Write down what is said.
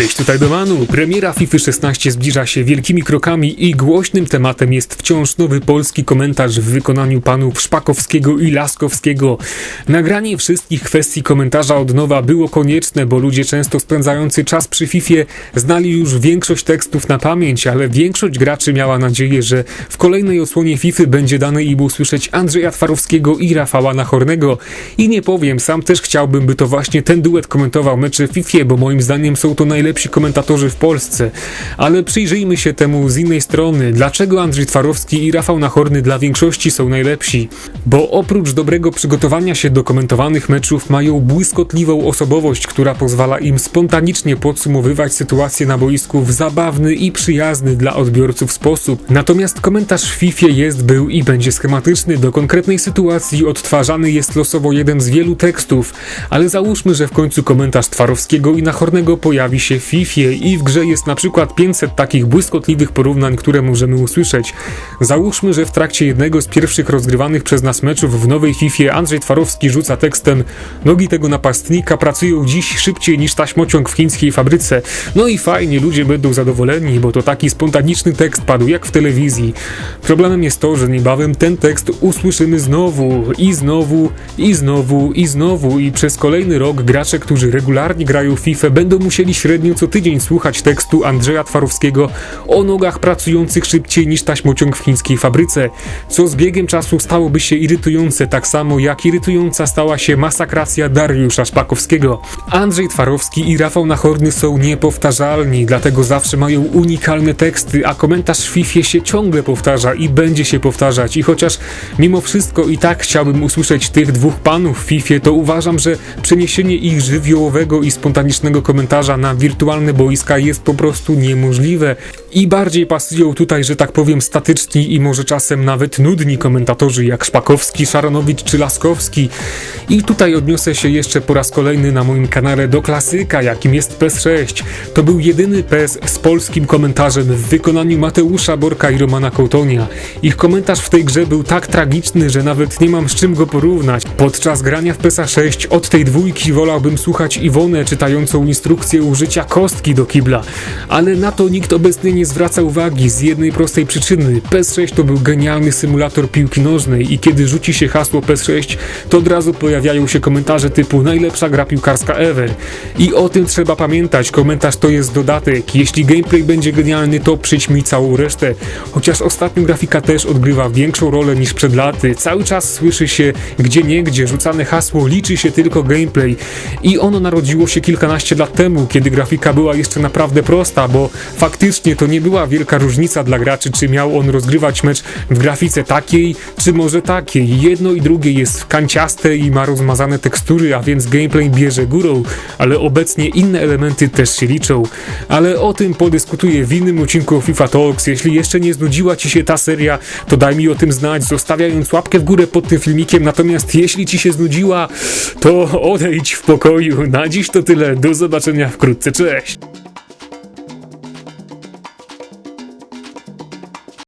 Cześć, tutaj Domanu. Premiera FIFA 16 zbliża się wielkimi krokami i głośnym tematem jest wciąż nowy polski komentarz w wykonaniu panów Szpakowskiego i Laskowskiego. Nagranie wszystkich kwestii komentarza od nowa było konieczne, bo ludzie często spędzający czas przy FIFA znali już większość tekstów na pamięć, ale większość graczy miała nadzieję, że w kolejnej odsłonie FIFA będzie dane im usłyszeć Andrzeja Twarowskiego i Rafała Nachornego. I nie powiem, sam też chciałbym, by to właśnie ten duet komentował mecze FIFA, bo moim zdaniem są to najlepsi komentatorzy w Polsce. Ale przyjrzyjmy się temu z innej strony. Dlaczego Andrzej Twarowski i Rafał Nachorny dla większości są najlepsi? Bo oprócz dobrego przygotowania się do komentowanych meczów mają błyskotliwą osobowość, która pozwala im spontanicznie podsumowywać sytuację na boisku w zabawny i przyjazny dla odbiorców sposób. Natomiast komentarz w FIFA jest, był i będzie schematyczny. Do konkretnej sytuacji odtwarzany jest losowo jeden z wielu tekstów, ale załóżmy, że w końcu komentarz Twarowskiego i Nachornego pojawi się w FIFA i w grze jest na przykład 500 takich błyskotliwych porównań, które możemy usłyszeć. Załóżmy, że w trakcie jednego z pierwszych rozgrywanych przez nas meczów w nowej FIFA Andrzej Twarowski rzuca tekstem Nogi tego napastnika pracują dziś szybciej niż taśmociąg w chińskiej fabryce. No i fajnie, ludzie będą zadowoleni, bo to taki spontaniczny tekst padł jak w telewizji. Problemem jest to, że niebawem ten tekst usłyszymy znowu i znowu i znowu i znowu i przez kolejny rok gracze, którzy regularnie grają w FIFA będą musieli średnio co tydzień słuchać tekstu Andrzeja Twarowskiego o nogach pracujących szybciej niż taśmociąg w chińskiej fabryce, co z biegiem czasu stałoby się irytujące, tak samo jak irytująca stała się masakracja Dariusza Szpakowskiego. Andrzej Twarowski i Rafał Nachorny są niepowtarzalni, dlatego zawsze mają unikalne teksty, a komentarz w FIFA się ciągle powtarza i będzie się powtarzać i chociaż mimo wszystko i tak chciałbym usłyszeć tych dwóch panów w FIFA, to uważam, że przeniesienie ich żywiołowego i spontanicznego komentarza na wirtualne boiska jest po prostu niemożliwe. I bardziej pasują tutaj, że tak powiem, statyczni i może czasem nawet nudni komentatorzy jak Szpakowski, Szaranowicz czy Laskowski. I tutaj odniosę się jeszcze po raz kolejny na moim kanale do klasyka, jakim jest PES 6. To był jedyny PES z polskim komentarzem w wykonaniu Mateusza Borka i Romana Kołtonia. Ich komentarz w tej grze był tak tragiczny, że nawet nie mam z czym go porównać. Podczas grania w PESA 6 od tej dwójki wolałbym słuchać Iwonę czytającą instrukcję użycia kostki do kibla. Ale na to nikt obecnie nie zwraca uwagi z jednej prostej przyczyny. PES 6 to był genialny symulator piłki nożnej i kiedy rzuci się hasło PES 6, to od razu pojawiają się komentarze typu najlepsza gra piłkarska ever. I o tym trzeba pamiętać, komentarz to jest dodatek. Jeśli gameplay będzie genialny, to przyćmi całą resztę. Chociaż ostatnio grafika też odgrywa większą rolę niż przed laty. Cały czas słyszy się gdzie niegdzie rzucane hasło liczy się tylko gameplay. I ono narodziło się kilkanaście lat temu, kiedy grafika była jeszcze naprawdę prosta, bo faktycznie to nie była wielka różnica dla graczy, czy miał on rozgrywać mecz w grafice takiej, czy może takiej. Jedno i drugie jest kanciaste i ma rozmazane tekstury, a więc gameplay bierze górą, ale obecnie inne elementy też się liczą. Ale o tym podyskutuję w innym odcinku FIFA Talks. Jeśli jeszcze nie znudziła Ci się ta seria, to daj mi o tym znać, zostawiając łapkę w górę pod tym filmikiem. Natomiast jeśli Ci się znudziła, to odejdź w pokoju. Na dziś to tyle. Do zobaczenia wkrótce. Cześć!